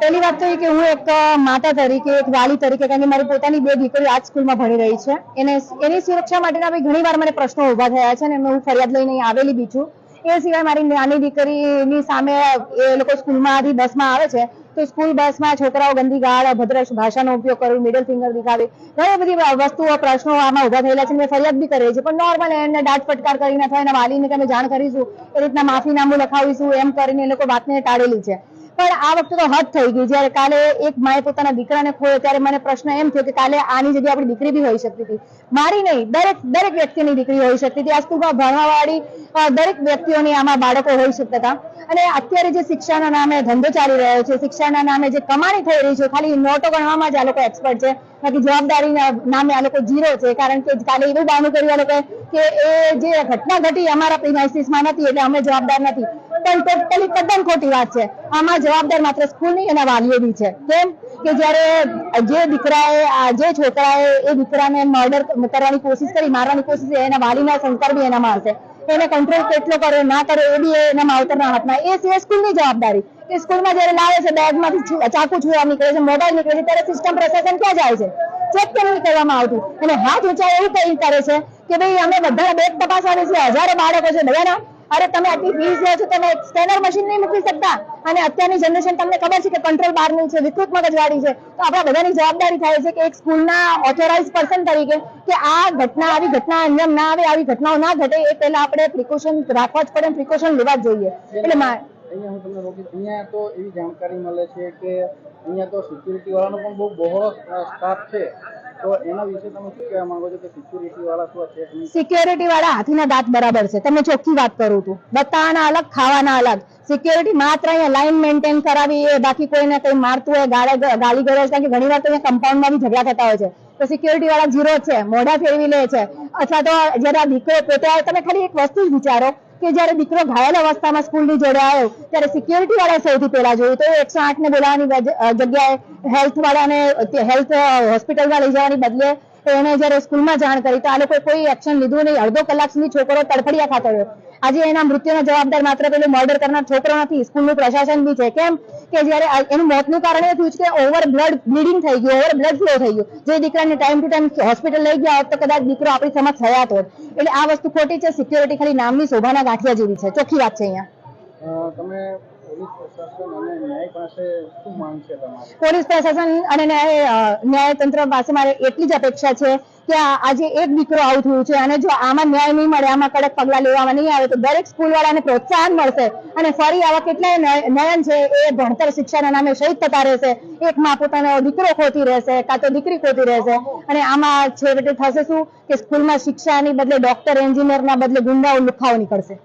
પહેલી વાત તો એ કે હું એક માતા તરીકે, એક વાલી તરીકે, કારણ કે મારી પોતાની બે દીકરીઓ આ જ સ્કૂલમાં ભણી રહી છે. એને, એની સુરક્ષા માટેના ઘણી વાર મને પ્રશ્નો ઊભા થયા છે અને હું ફરિયાદ લઈને આવેલી બી છું. એ સિવાય મારી નાની દીકરીની સામે એ લોકો સ્કૂલમાંથી બસમાં આવે છે, તો સ્કૂલ બસમાં છોકરાઓ ગંદી ગાળ, અભદ્ર ભાષાનો ઉપયોગ કરવો મિડલ ફિંગર દેખાવી. ઘણી બધી વસ્તુઓ, પ્રશ્નો આમાં ઊભા થયેલા છે મેં ફરિયાદ બી કરી છે, પણ નોર્મલ એને દાંત ફટકાર કરીને અથવા એના વાલીને અમે જાણ કરીશું, એ રીતના માફીનામું લખાવીશું, એમ કરીને એ લોકો વાતને ટાળેલી છે. પણ આ વખતે તો હદ થઈ ગઈ. જ્યારે કાલે એક માએ પોતાના દીકરાને ખોયો, ત્યારે મને પ્રશ્ન એમ થયો કે કાલે આની જગ્યાએ આપણી દીકરી બી હોઈ શકતી હતી. મારી નહીં, દરેક દરેક વ્યક્તિની દીકરી હોઈ શકતી હતી. આ સ્કૂલમાં ભણવાવાળી દરેક વ્યક્તિઓની આમાં બાળકો હોઈ શકતા હતા. અને અત્યારે જે શિક્ષાના નામે ધંધો ચાલી રહ્યો છે, શિક્ષાના નામે જે કમાણી થઈ રહી છે, ખાલી નોટો ગણવામાં જ આ લોકો એક્સપર્ટ છે. બાકી જવાબદારીના નામે આ લોકો ઝીરો છે, કારણ કે કાલે એવું બહાનું કર્યું આ લોકોએ કે એ જે ઘટના ઘટી અમારા પ્રિમાઇસીસમાં નથી, એટલે અમે જવાબદાર નથી. પણ ટોટલી તદ્દન ખોટી વાત છે. આમાં જવાબદાર માત્ર સ્કૂલની એના વાલીઓ બી છે. કેમ? કે જ્યારે જે દીકરાએ જે છોકરાએ એ દીકરાને મર્ડર કરવાની કોશિશ કરી, મારવાની કોશિશ એના વાલીના સંસ્કાર બી એના મારશે એને કંટ્રોલ કેટલો કરે ના કરે એ બી એના માવતરના હાથમાં. એ સિવાય સ્કૂલની જવાબદારી. કે સ્કૂલમાં જ્યારે લાવે છે, બેગમાંથી ચાકુ છુવા નીકળે છે, મોબાઈલ નીકળે છે, ત્યારે સિસ્ટમ પ્રશાસન ક્યાં જાય છે? ચેક કેમ નહીં કરવામાં આવતું. અને હાથ ઊંચા એવું કઈ કરે છે કે ભાઈ અમે બધા બેગ તપાસવાની છે હજારો બાળકો છે, બધાના અરે તમે આટલી ફીસ લો છો, તમે સ્કેનર મશીન નહીં મૂકી શકતા. અને અત્યારની જનરેશન તમને ખબર છે કે કંટ્રોલ બહારનું છે, વિકૃત મગજવાળી છે. તો આપણા બધાની જવાબદારી થાય છે કે એક સ્કૂલના ઓથોરાઇઝ પર્સન તરીકે કે આ ઘટના આવી, ઘટના નિયમ ના આવે, આવી ઘટનાઓ ના ઘટે, એ પહેલા આપણે પ્રિકોશન રાખવા જ પડે પ્રિકોશન લેવા જ જોઈએ. એટલે અહીંયા હું તમને રોકી અહીંયા તો એવી જાણકારી મળે છે કે અહીંયા તો સિક્યુરિટી વાળાનો પણ બહુ બહોળો સ્ટાફ છે. તમે સિક્યુરિટી વાળા હાથીના દાંત બરાબર છે. તમને ચોખ્ખી વાત કરું છું બતાવાના અલગ, ખાવાના અલગ. સિક્યોરિટી માત્ર અહીંયા લાઈન મેન્ટેન કરાવી બાકી કોઈને કઈ મારતું હોય, ગાળે, ગાલી ગલોચ કારણ કે ઘણી વાર તો અહીંયા કમ્પાઉન્ડમાં બી ઝઘડા થતા હોય છે. તો સિક્યોરિટી વાળા ઝીરો છે, મોઢા ફેરવી લે છે. અથવા તો જયારે દીકરો પોતે આવે, તમે ખાલી એક વસ્તુ વિચારો કે જયારે દીકરો ઘાયલ અવસ્થામાં સ્કૂલની જોડે આવ્યો, ત્યારે સિક્યોરિટી વાળા સૌથી પહેલા જોયું. તો એકસો આઠ ને બોલાવવાની જગ્યાએ હેલ્થ વાળાને હેલ્થ હોસ્પિટલમાં લઈ જવાની બદલે એને જયારે સ્કૂલમાં જાણ કરી, તો આ લોકોએ કોઈ એક્શન લીધું નહીં. અડધો કલાક સુધી છોકરો તડફડિયા ખાતો રહ્યો. આજે એના મૃત્યુનો જવાબદાર માત્ર પેલું મર્ડર કરનાર છોકરો નથી, સ્કૂલનું પ્રશાસન બી છે. કેમ? કે જયારે એનું મોતનું કારણ એ થયું છે કે ઓવર બ્લડ બ્લીડિંગ થઈ ગયું ઓવર બ્લડ ફ્લો થઈ ગયું. જે દીકરાને ટાઈમ ટુ ટાઈમ હોસ્પિટલ લઈ ગયા હોત તો કદાચ દીકરો આપણી સમક્ષ થયા હોત એટલે આ વસ્તુ ખોટી છે સિક્યોરિટી ખાલી નામની શોભાના ગાંઠિયા જેવી છે. ચોખ્ખી વાત છે અહીંયા. તમે પોલીસ પ્રશાસન અને ન્યાય ન્યાયતંત્ર પાસે મારે એટલી જ અપેક્ષા છે કે આજે એક દીકરો આવું થયું છે અને જો આમાં ન્યાય નહીં મળે, આમાં કડક પગલા લેવામાં નહીં આવે, તો દરેક સ્કૂલ વાળાને પ્રોત્સાહન મળશે અને ફરી આવા કેટલાય નયન છે એ ભણતર શિક્ષાના નામે શહીદ થતા રહેશે. એક માં પોતાનો દીકરો ખોતી રહેશે, કાં તો દીકરી ખોતી રહેશે. અને આમાં છેવટે થશે શું? કે સ્કૂલમાં શિક્ષાની બદલે ડોક્ટર એન્જિનિયરના બદલે ગુંડાઓ લુખાઓ નીકળશે.